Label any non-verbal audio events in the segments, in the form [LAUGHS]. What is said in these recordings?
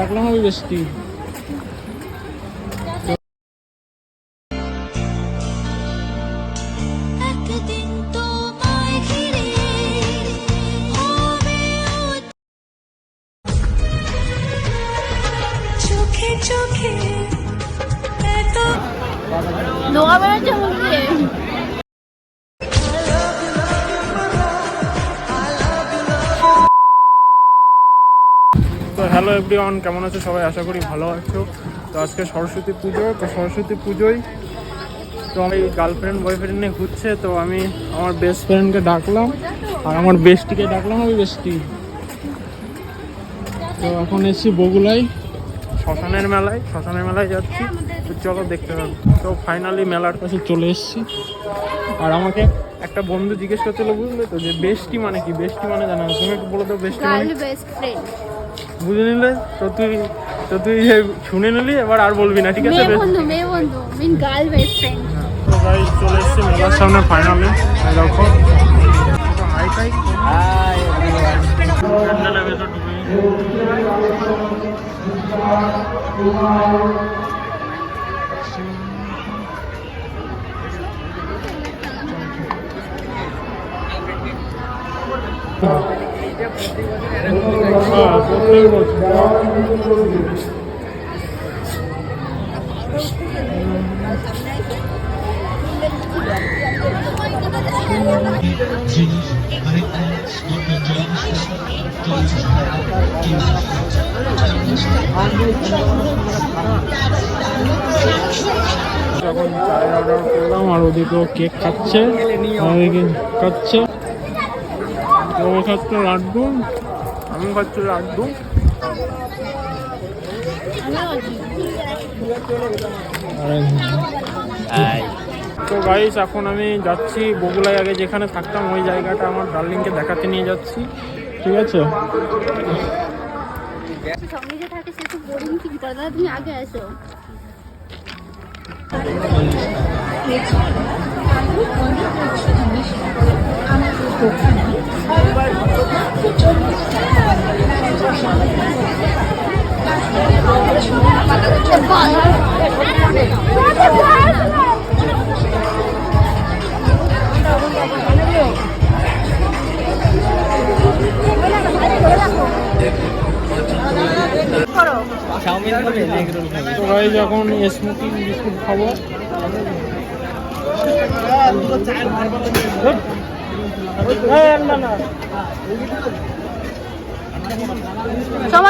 ডাকলাম আমি বেশি চোখে চোখে দিয়ে তো হ্যালো এভরিওয়ান, কেমন আছো? সবাই আশা করি ভালো আছো। তো আজকে সরস্বতী পুজো, তো সরস্বতী পুজোয় তো আমি গার্লফ্রেন্ড বয়ফ্রেন্ড নিয়ে ঘুরছে, তো আমি আমার বেস্ট ফ্রেন্ডকে ডাকলাম, আর আমার বেস্টিকে ডাকলাম আমি বেস্টি তো এখন এসেছি বগুলাই শ্মশানের মেলায় শ্মশানের মেলায় যাচ্ছি। তো চলো দেখতে হবে। তো ফাইনালি মেলার কাছে চলে এসেছি। আর আমাকে একটা বন্ধু জিজ্ঞেস করছিল, বুঝলে তো? যে বেস্টি মানে কি? বেস্টি মানে জানা? তুমি একটু বলো তো বেস্টি মানে? বেস্ট ফ্রেন্ড বুঝে নিলে? তো তুই তো তুই শুনে নিলি এবার আর বলবি না ঠিক আছে? মেয়ে বন্ধু মেয়ে বন্ধু মিন গার্ল বেস্ট ফ্রেন্ড তো গাই চলে এসছে মেলার সামনে ফাইনালি দেখো। তো হাই টাই প্যান্ডেলের ভেতর ঢুকে। যখন চায়ের অর্ডার করলাম আর ওদিকেও কেক খাচ্ছে খাচ্ছে। ও খাচ্ছে লাড্ডু আমি খাচ্ছি লাড্ডু তো গাইস এখন আমি যাচ্ছি বগুলাই আগে যেখানে থাকতাম ওই জায়গাটা আমার ডার্লিংকে দেখাতে নিয়ে যাচ্ছি। ঠিক আছে? তুমি আগে আসো তো গাইস এখন স্মোকিং বিস্কুট খাব।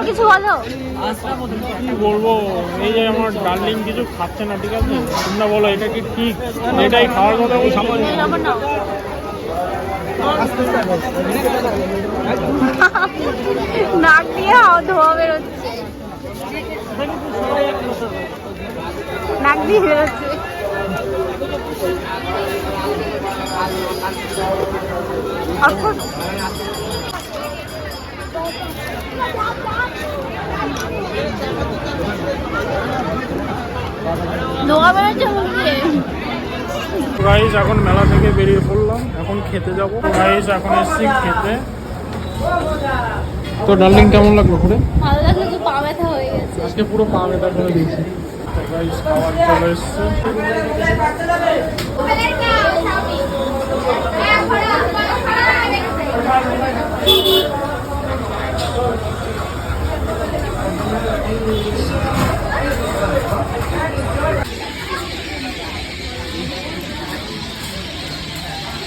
কিছু বলো। কি বলব? এই যে আমার ডার্লিং কিছু খাচ্ছে না ঠিক আছে? তোমরা বলো এটা কি ঠিক? এটাই খাওয়ার কথা আমার [LAUGHS] নাক দিয়ে ধোয়া বেরোচ্ছে। নাক দিয়ে বেরোচ্ছে। গাইস এখন মেলা থেকে বেরিয়ে পড়লাম। এখন খেতে যাব। গাইস এখন এসছি খেতে। তো ডার্লিং কেমন লাগল ঘুরে? ভালো লাগল তো পা ব্যথা হয়ে গেছে। আজকে পুরো পা ব্যথা করে দিয়েছি। খাবার চলে এসছে।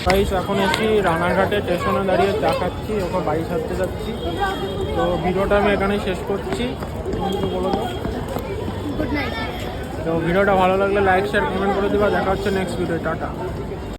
গাইস এখন এসি রানাঘাটে স্টেশনে দাঁড়িয়ে চা খাচ্ছি ওখানে বাড়ি ছাড়তে যাচ্ছি। তো ভিডিওটা আমি এখানেই শেষ করছি। বলো তো। তো ভিডিওটা ভালো লাগলে লাইক শেয়ার কমেন্ট করে দিবা। দেখা হচ্ছে নেক্সট ভিডিও টাটা।